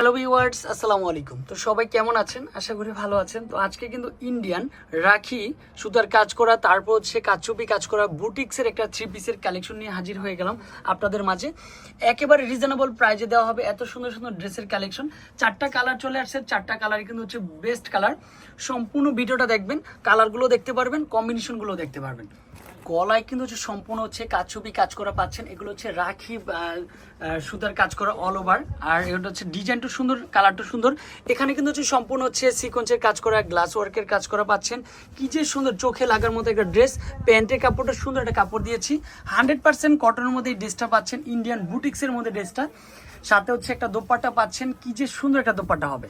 Hello viewers আসসালামু আলাইকুম। তো সবাই কেমন আছেন? আশা করি ভালো আছেন। তো আজকে কিন্তু ইন্ডিয়ান রাখি সুতার কাজ করা, তারপর হচ্ছে কাচুপি কাজ করা, বুটিক্সের একটা থ্রি পিসের কালেকশন নিয়ে হাজির হয়ে গেলাম আপনাদের মাঝে। একেবারে রিজনেবল প্রাইজে দেওয়া হবে এত সুন্দর সুন্দর ড্রেসের কালেকশন চারটা কালার চলে আসছে, চারটা কালার কিন্তু হচ্ছে বেস্ট কালার সম্পূর্ণ ভিডিওটা দেখবেন কালারগুলো দেখতে পারবেন কম্বিনেশনগুলো দেখতে পারবেন। গলায় কিন্তু হচ্ছে সম্পূর্ণ হচ্ছে কাজছবি কাজ করা পাচ্ছেন। এগুলো হচ্ছে রাখি সুতার কাজ করা অল ওভার আর এটা হচ্ছে ডিজাইনটা সুন্দর কালারটা সুন্দর। এখানে কিন্তু হচ্ছে সম্পূর্ণ হচ্ছে সিকোয়েন্সের কাজ করা গ্লাস ওয়ার্কের কাজ করা পাচ্ছেন। কি যে সুন্দর চোখে লাগার মতো একটা ড্রেস প্যান্টের কাপড়টা সুন্দর একটা কাপড় দিয়েছি। হান্ড্রেড পার্সেন্ট কটনের মধ্যে এই ড্রেসটা পাচ্ছেন ইন্ডিয়ান বুটিক্সের মধ্যে ড্রেসটা সাথে হচ্ছে একটা দোপাট্টা পাচ্ছেন, কি যে সুন্দর একটা দোপাট্টা হবে।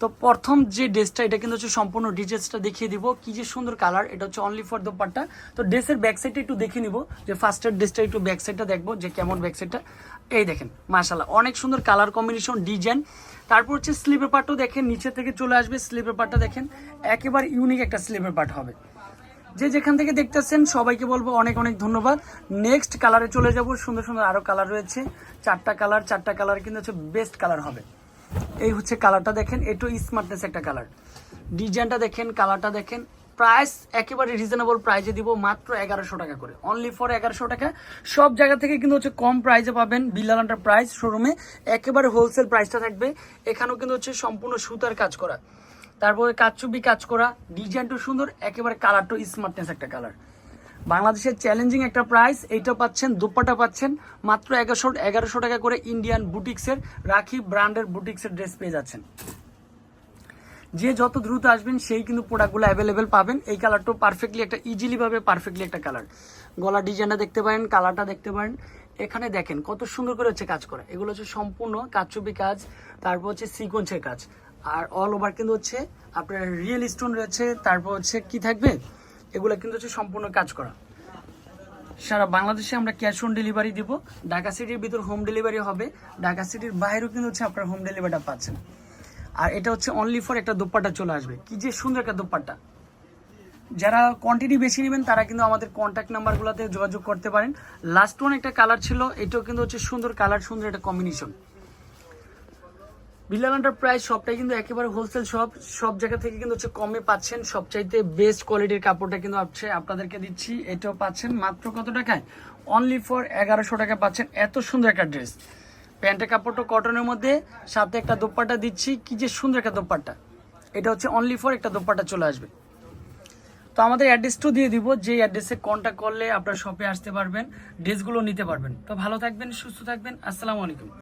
তো প্রথম যে ড্রেসটা এটা কিন্তু হচ্ছে সম্পূর্ণ ডিটেলসটা দেখিয়ে দিব। কি যে সুন্দর কালার এটা হচ্ছে অনলি ফর দোপাট্টা তো ড্রেসের ব্যাক সাইডটা একটু দেখে নিব, যে ফার্স্টের ড্রেসটা একটু ব্যাক সাইডটা দেখব, যে কেমন ব্যাক সাইডটা এই দেখেন মাশাল্লাহ অনেক সুন্দর কালার কম্বিনেশন ডিজাইন তারপর হচ্ছে স্লিপের পার্টও দেখেন, নিচে থেকে চলে আসবে স্লিপের পার্টটা দেখেন, একেবারে ইউনিক একটা স্লিপের পার্ট হবে। যে যেখান থেকে দেখতেছেন, সবাইকে বলব অনেক অনেক ধন্যবাদ। নেক্সট কালারে চলে যাব, সুন্দর সুন্দর আরও কালার রয়েছে। চারটা কালার চারটা কালার কিন্তু হচ্ছে বেস্ট কালার হবে। এই হচ্ছে কালারটা দেখেন একটু স্মার্টনেস একটা কালার। ডিজাইনটা দেখেন, কালারটা দেখেন প্রাইস একেবারে রিজনেবল প্রাইসে দিব মাত্র এগারোশো টাকা করে। অনলি ফর এগারোশো টাকা। সব জায়গা থেকে কিন্তু হচ্ছে কম প্রাইসে পাবেন বিল্লালান্টার প্রাইস শোরুমে একেবারে হোলসেল প্রাইসটা থাকবে। এখানেও কিন্তু হচ্ছে সম্পূর্ণ সুতার কাজ করা। তারপরে কাচুবি কাজ করা। ডিজাইনটা সুন্দর, একেবারে কালারটা স্মার্টনেস একটা কালার বাংলাদেশের চ্যালেঞ্জিং একটা প্রাইস এইটা পাচ্ছেন, দুপাটা পাচ্ছেন। মাত্র এগারোশো এগারোশো টাকা করে ইন্ডিয়ান বুটিক্সের রাখি ব্র্যান্ডের বুটিক্সের ড্রেস পেয়ে যাচ্ছেন। যে যত দ্রুত আসবেন, সেই কিন্তু প্রোডাক্টগুলো অ্যাভেলেবেল পাবেন। এই কালারটাও পারফেক্টলি একটা ইজিলি ভাবে পারফেক্টলি একটা কালার গলা ডিজাইনটা দেখতে পারেন কালারটা দেখতে পারেন। এখানে দেখেন কত সুন্দর করে হচ্ছে কাজ করা। এগুলো হচ্ছে সম্পূর্ণ কাচুবি কাজ, তারপর হচ্ছে সিকোয়েন্সের কাজ। আর অল ওভার কিন্তু হচ্ছে আপনার রিয়েল স্টোন রয়েছে, তারপর হচ্ছে কি থাকবে? এগুলো কিন্তু হচ্ছে সম্পূর্ণ কাজ করা। সারা বাংলাদেশে আমরা ক্যাশ অন ডেলিভারি দিব। ঢাকা সিটির ভিতর হোম ডেলিভারি হবে। ঢাকা সিটির বাইরেও কিন্তু হচ্ছে আপনার হোম ডেলিভারিটা পাচ্ছেন। আর এটা হচ্ছে অনলি ফর একটা দোপাট্টা চলে আসবে। কি যে সুন্দর একটা দোপাট্টা। যারা কোয়ান্টিটি বেশি নেবেন, তারা কিন্তু আমাদের কন্ট্যাক্ট নাম্বারগুলোতে যোগাযোগ করতে পারেন। লাস্ট ওয়ান একটা কালার ছিল, এটাও কিন্তু হচ্ছে সুন্দর কালার সুন্দর একটা কম্বিনেশন বিল্লাল প্রাইস সবটাই কিন্তু একেবারে হোলসেল শপ সব জায়গা থেকে কিন্তু হচ্ছে কমে পাচ্ছেন। সবচাইতে বেস্ট কোয়ালিটির কাপড়টা কিন্তু আপনাদেরকে দিচ্ছি। এটাও পাচ্ছেন মাত্র কত টাকায়? অনলি ফর এগারোশো টাকা পাচ্ছেন। এত সুন্দর একটা ড্রেস প্যান্টের কাপড়টা কটনের মধ্যে, সাথে একটা দোপাট্টা দিচ্ছি। কি যে সুন্দর একটা দোপাট্টা। এটা হচ্ছে অনলি ফর একটা দোপাট্টা চলে আসবে। তো আমাদের অ্যাড্রেসটাও দিয়ে দিব। যে অ্যাড্রেসে কন্ট্যাক্ট করলে আপনার শপে আসতে পারবেন ড্রেসগুলো নিতে পারবেন। তো ভালো থাকবেন, সুস্থ থাকবেন। আসসালামু আলাইকুম।